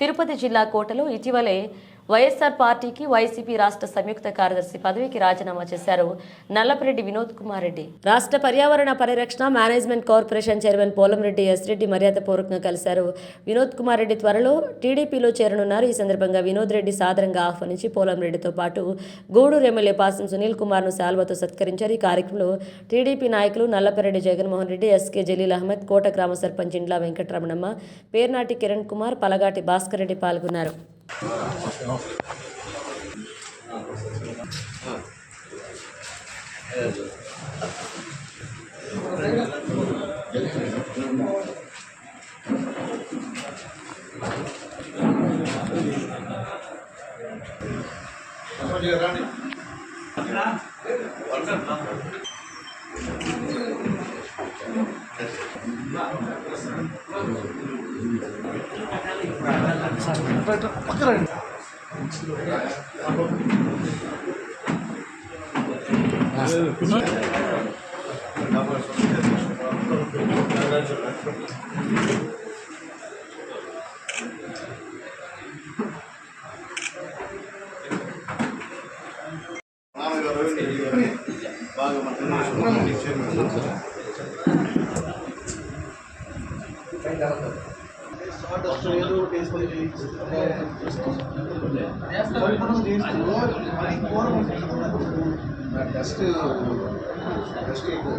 తిరుపతి జిల్లా కోటలో ఇటీవలే వైఎస్ఆర్ పార్టీకి వైసీపీ రాష్ట్ర సంయుక్త కార్యదర్శి పదవికి రాజీనామా చేశారు నల్లపరెడ్డి వినోద్ కుమార్ రెడ్డి. రాష్ట్ర పర్యావరణ పరిరక్షణ management corporation chairman Polamreddy S Reddy మర్యాదపూర్వకంగా కలిశారు. వినోద్ కుమార్ రెడ్డి త్వరలో టీడీపీలో చేరనున్నారు. ఈ సందర్భంగా వినోద్ రెడ్డి సాదరంగా ఆహ్వానించి పోలంరెడ్డితో పాటు గూడూరు ఎమ్మెల్యే పాసం సునీల్ కుమార్ను శాల్వతో సత్కరించారు. ఈ కార్యక్రమంలో టీడీపీ నాయకులు నల్లపరెడ్డి జగన్మోహన్ రెడ్డి ఎస్కే జలీల్ అహ్మద్ కోట గ్రామ సర్పంచ్ ఇండ్ల వెంకటరమణమ్మ పేర్నాటి కిరణ్ కుమార్ పలగాటి భాస్కర్ రెడ్డి పాల్గొన్నారు. రాణి పక్కన బాగా మనం డస్ట్ డస్ట్ ఎక్కువ